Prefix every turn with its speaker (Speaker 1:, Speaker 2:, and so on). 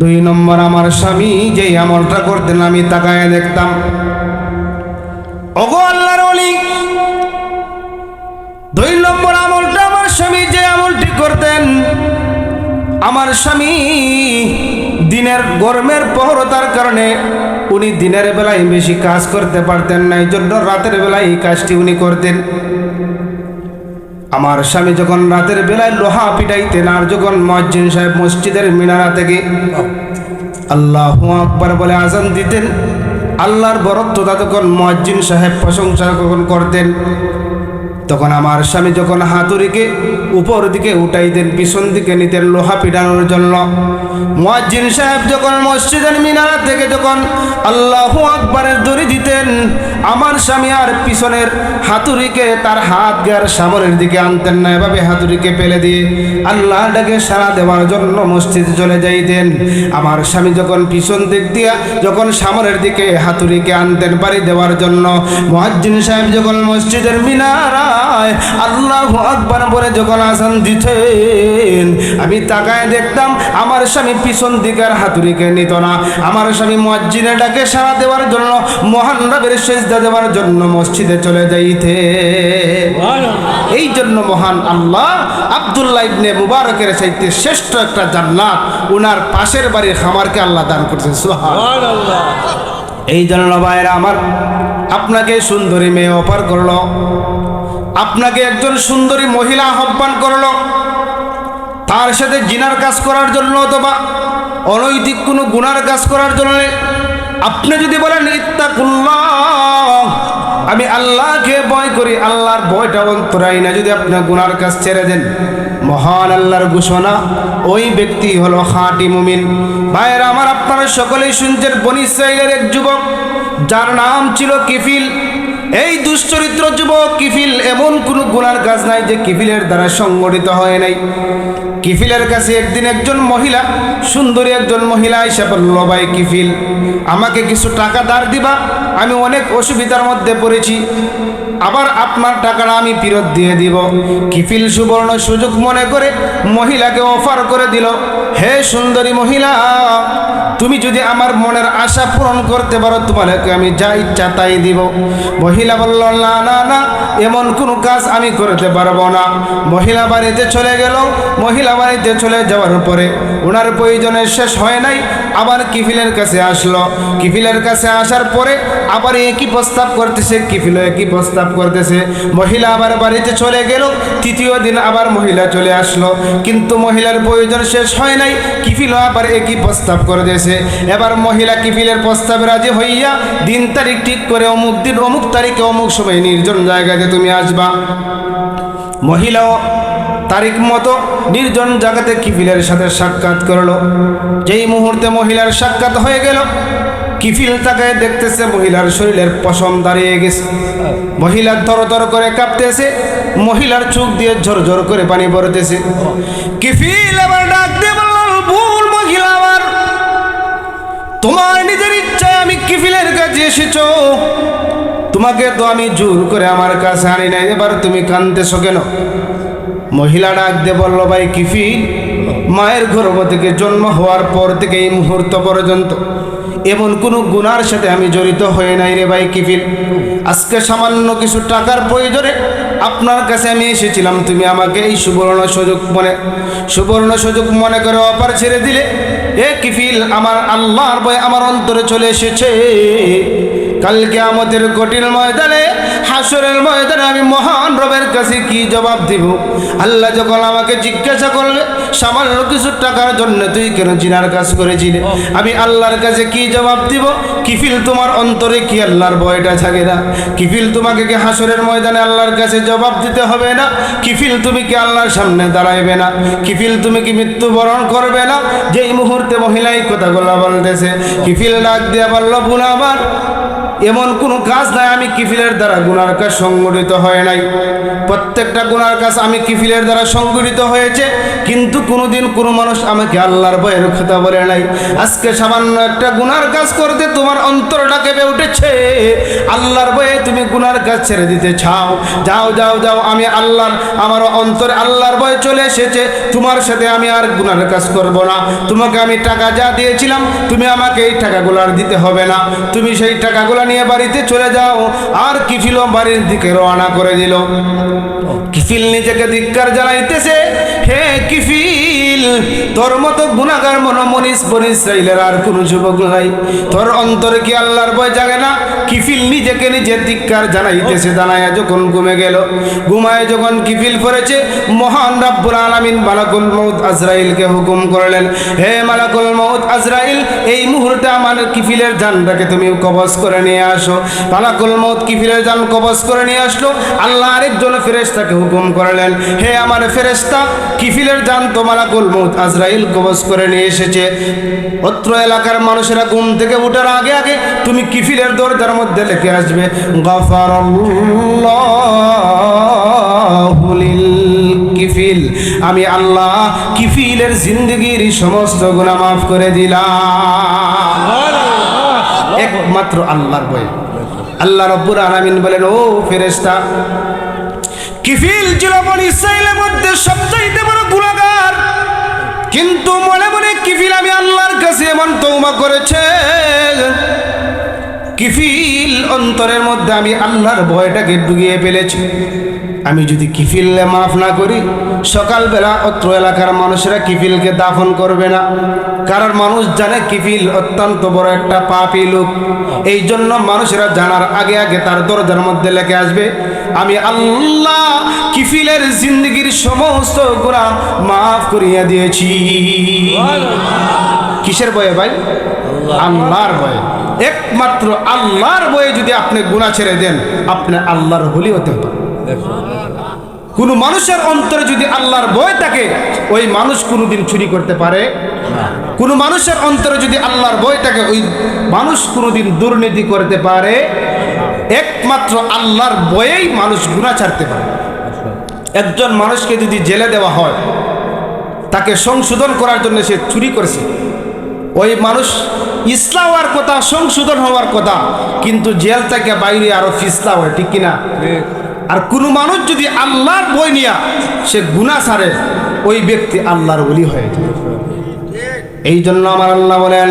Speaker 1: দুই নম্বর আমার স্বামী যেই আমলটা করতেন, আমি তাকায় দেখতাম। ওগো আল্লাহর অলি দুই নম্বর আমলটা আমার স্বামী যে আমলটি করতেন, আমার স্বামী দিনের গরমের প্রহরতার কারণে উনি দিনের বেলায় বেশি কাজ করতে পারতেন না, এই জন্য রাতের বেলায় এই কাজটি উনি করতেন। আমার স্বামী যখন রাতের বেলায় লোহা পিটাইতেন আর যখন মজ্জিন সাহেব মসজিদের মিনারা থেকে আল্লাহ আকবার বলে আজান দিতেন, আল্লাহর বরত্বতা তখন মজ্জিন সাহেব প্রশংসা যখন করতেন। তখন আমার স্বামী যখন হাতুড়িকে উপর দিকে উঠাইতেন পিছন দিকে নিতেন লোহা পিটানোর জন্য। মুয়াজ্জিন সাহেব যখন মসজিদের মিনারা থেকে যখন আল্লাহ আকবরের দড়ি দিতেন, আমার স্বামী আর পিছনের হাতুড়িকে তার হাত গিয়ার সামনের দিকে আনতেন না। এভাবে হাতুড়িকে ফেলে দিয়ে আল্লাহ ডাকে সারা দেওয়ার জন্য মসজিদে চলে যাইতেন। আমার স্বামী যখন পিছন দিক দিয়া যখন সামনের দিকে হাতুড়িকে আনতেন, বাড়ি দেওয়ার জন্য, মুয়াজ্জিন সাহেব যখন মসজিদের মিনারায় আল্লাহ আকবার বলে যখন আসান দিতেন আমি তাকায় দেখতাম আমার স্বামী পিছন দিকের হাতুড়িকে নিত না। আমার স্বামী মসজিদে ডাকে সারা দেওয়ার জন্য মহান রবের সেজদা দেওয়ার জন্য মসজিদে চলে যাইতে। এই জন্য মহান আল্লাহ আব্দুল্লাহ ইবনে মুবারকের চাইতে শ্রেষ্ঠ একটা জান্নাত উনার পাশের বাড়ির খামারকে আল্লাহ দান করছেন। সুবহান এই জন্য ভাইয়েরা আমার আপনাকে সুন্দরী মেয়ে অফার করল। আপনাকে একজন সুন্দরী মহিলা আহ্বান করল। তার সাথে জিনার কাজ করার জন্য অথবা অনৈতিক কোনো গুনার কাজ করার জন্য। আপনি যদি বলেন, ইত্তাকুল্লাহ আমি আল্লাহকে ভয় করি, আল্লাহর ভয়টা অন্তরাই না। যদি আপনি গুনার কাজ ছেড়ে দেন, মহান আল্লাহর ঘোষণা, ওই ব্যক্তি হলো খাঁটি মুমিন। ভাইয়ের, আমার আপনারা সকলেই শুনছেন, বনি ইসরাইলের এক যুবক, যার নাম ছিল কিফিল। এই দুশ্চরিত্র যুবক কিফিল এমন কোনো গুণার কাজ নাই যে কিফিলের দ্বারা সংগঠিত হয় নাই। কিফিলের কাছে একদিন একজন মহিলা, সুন্দরী একজন মহিলা এসে বলল, ভাই কিফিল, আমাকে কিছু টাকা দার দিবা, আমি অনেক অসুবিধার মধ্যে পড়েছি। আবার আপনার টাকাটা আমি ফেরত দিয়ে দিব। কিফিল সুবর্ণ সুযোগ মনে করে মহিলাকে অফার করে দিল। হে সুন্দরী মহিলা, তুমি যদি আমার মনের আশা পূরণ করতে পারো তোমাকে আমি যা ইচ্ছা তাই দিব। মহিলা বলল, না না না, এমন কোনো কাজ আমি করতে পারব না। মহিলা বাড়িতে চলে গেল। মহিলা বাড়িতে চলে যাওয়ার পরে ওনার প্রয়োজনের শেষ হয় নাই। আবার কিফিলের কাছে আসলো। কিফিলের কাছে আসার পরে আবার একই প্রস্তাব করতেছে, কিফিলও একই প্রস্তাব করতেছে। মহিলা আবার বাড়িতে চলে গেল, তৃতীয় দিন আবার মহিলা চলে আসলো। কিন্তু মহিলার প্রয়োজন শেষ হয় নাই, কিফিলও আবার একই প্রস্তাব করে দিয়েছে এবার মহিলা কিফিলের প্রস্তাবে রাজি হইয়া দিন তারিখ ঠিক করে অমুক দিন, অমুক তারিখে অমুক সময় নির্জন জায়গাতে তুমি আসবা। মহিলাও তারিখ মতো নির্জন জায়গাতে কিফিলের সাথে সাক্ষাৎ করল। যেই মুহূর্তে মহিলার সাক্ষাৎ হয়ে গেল, কিফিল তাকে দেখতেছে মহিলার শরীরের পশম দাঁড়িয়ে গেছে। মহিলার ধর ধর করে কাঁপতেছে, মহিলার চোখ দিয়ে ঝরঝর করে পানি পড়তেছে। কিফিল আবার ডাক দিয়ে ভুল মহিলা আমার, তোমার নিজের ইচ্ছায় আমি কিফিলের কাছে এসেছ। তোমাকে তো আমি জোর করে আমার কাছে আনি নাই, এবার তুমি কানতেছো কেন? মহিলা ডাক দিয়ে বলল, ভাই কিফিল মায়ের গর্ভ থেকে জন্ম হওয়ার পর থেকে এই মুহূর্ত পর্যন্ত এমন কোনো গুনার সাথে আমি জড়িত হয়ে নাই রে ভাই কিফিল আজকে সামান্য কিছু টাকার প্রয়োজনে আপনার কাছে আমি এসেছিলাম। তুমি আমাকে এই সুবর্ণ সুযোগ মনে, সুবর্ণ সুযোগ মনে করে অপার ছেড়ে দিলে। এ কিফিল আমার আল্লাহর বয় আমার অন্তরে চলে এসেছে। কালকে আমাদের কঠিন ময়দানে হাসরের ময়দানে আমি মহান রবের কাছে কি জবাব দিব? আল্লাহ যখন আমাকে জিজ্ঞাসা করবে সামান্য কিছু টাকার জন্য তুই কেন জিনার কাজ করেছিলি? আমি আল্লাহর কাছে কি জবাব দিব? কিফিল তোমার অন্তরে কি আল্লাহর ভয়টা থাকে না? কিফিল তোমাকে কি হাসরের ময়দানে আল্লাহর কাছে জবাব দিতে হবে না? কিফিল তুমি কি আল্লাহর সামনে দাঁড়াইবে না? কিফিল তুমি কি মৃত্যুবরণ করবে না? যেই মুহূর্তে মহিলা এই কথাগুলো বলতেছে, কিফিল ডাক দিয়া বলল, বোন আমার এমন কোনো কাজ নাই, আমি কিফিলের দ্বারা গুনার কাজ সংগঠিত হয় নাই। প্রত্যেকটা গুনার কাজ আমি কিফিলের দ্বারা সংগঠিত হয়েছে, কিন্তু কোনোদিন কোনো মানুষ আমাকে আল্লাহর ভয়ের কথা বলে নাই। আজকে সামান্য একটা গুনার কাজ করতে তোমার অন্তরটা কেঁপে উঠেছে। আল্লাহর ভয়ে তুমি গুনার কাজ ছেড়ে দিতে চাও। যাও যাও যাও, আমি আল্লাহর, আমার অন্তরে আল্লাহর ভয় চলে এসেছে। তোমার সাথে আমি আর গুনার কাজ করব না। তোমাকে আমি টাকা যা দিয়েছিলাম, তুমি আমাকে এই টাকাগুলো আর দিতে হবে না। তুমি সেই টাকাগুলো নিয়ে বাড়িতে চলে যাও। আর কিফিলও বাড়ির দিকে রওনা করে দিল। কিফিল নিজেকে ধিক্কার জানাইতেছে, হে কিফিল তোর মতো গুণাগার বনিস আর কোনো যুবক নাই। তোর কি আল্লাহর জাগে না? কিফিল নিজেকে নিজে জানাইতেছে যখন ঘুমে গেল। ঘুমায় যখন কিফিল মহান আলামিন মালাকুল মউত আজরাইলকে হুকুম করলেন, হে মালাকুল মউত আজরাইল, এই মুহূর্তে আমার কিফিলের জানটাকে তুমি কবজ করে নিয়ে আসো। মালাকুল মউত কিফিলের জান কবজ করে নিয়ে আসলো। আল্লাহ আরেকজন ফেরেশতাকে হুকুম করলেন, হে আমার ফেরেশতা, কিফিলের জান তো মালাকুল মউত আজরাইল কবজ করে নিয়ে এসেছে। অত্র এলাকার মানুষেরা ঘুম থেকে উঠার আগে আগে তুমি কিফিলের দরজার মধ্যে লিখে আসবে। লিল কিফিল। আমি আল্লাহ কিফিলের জিন্দগির সমস্ত গুনাহ মাফ করে দিলাম। একমাত্র আল্লাহর বই আল্লাহ রব্বুর আলামিন বলেন ও ফেরেশতা কিফিল ছিল বনি ইসরাইলের মধ্যে সবচাইতে বড় গুণাগার কিন্তু মনে মনে কিফিল আমি আল্লাহর কাছে এমন তৌমা করেছে, কিফিল অন্তরের মধ্যে আমি আল্লাহর ভয়টাকে ডুবিয়ে ফেলেছি। আমি যদি কিফিললে মাফ না করি, সকালবেলা অত্র এলাকার মানুষেরা কিফিলকে দাফন করবে না। কারণ মানুষ জানে কিফিল অত্যন্ত বড় একটা পাপি লোক। এই জন্য মানুষেরা জানার আগে আগে তার দরজার মধ্যে লেখে আসবে, আমি আল্লাহ কিফিলের জিন্দগির সমস্ত গুণা মাফ করিয়া দিয়েছি। কিসের বয়ে ভাই? আল্লাহর বয়ে। একমাত্র আল্লাহর বয়ে যদি আপনি গুণা ছেড়ে দেন আপনি আল্লাহর হলি হতে পারেন। কোনো মানুষের অন্তরে যদি আল্লাহর ভয় থাকে ওই মানুষ কোনোদিন চুরি করতে পারে। কোনো মানুষের অন্তরে যদি আল্লাহর ভয় থাকে ওই মানুষ কোনোদিন দুর্নীতি করতে পারে। একমাত্র আল্লাহর বয়েই মানুষ গুণা ছাড়তে পারে। একজন মানুষকে যদি জেলে দেওয়া হয় তাকে সংশোধন করার জন্য সে চুরি করেছে। ওই মানুষ ইসলাম হওয়ার কথা সংশোধন হওয়ার কথা কিন্তু জেল থেকে বাইরে আরও ফিসলা হয় ঠিক কিনা? আর কোনো মানুষ যদি আল্লাহর বই নিয়া সে গুণা ছাড়ে ওই ব্যক্তি আল্লাহর বলি হয়ে যায়। এই জন্য আমার আল্লাহ বলেন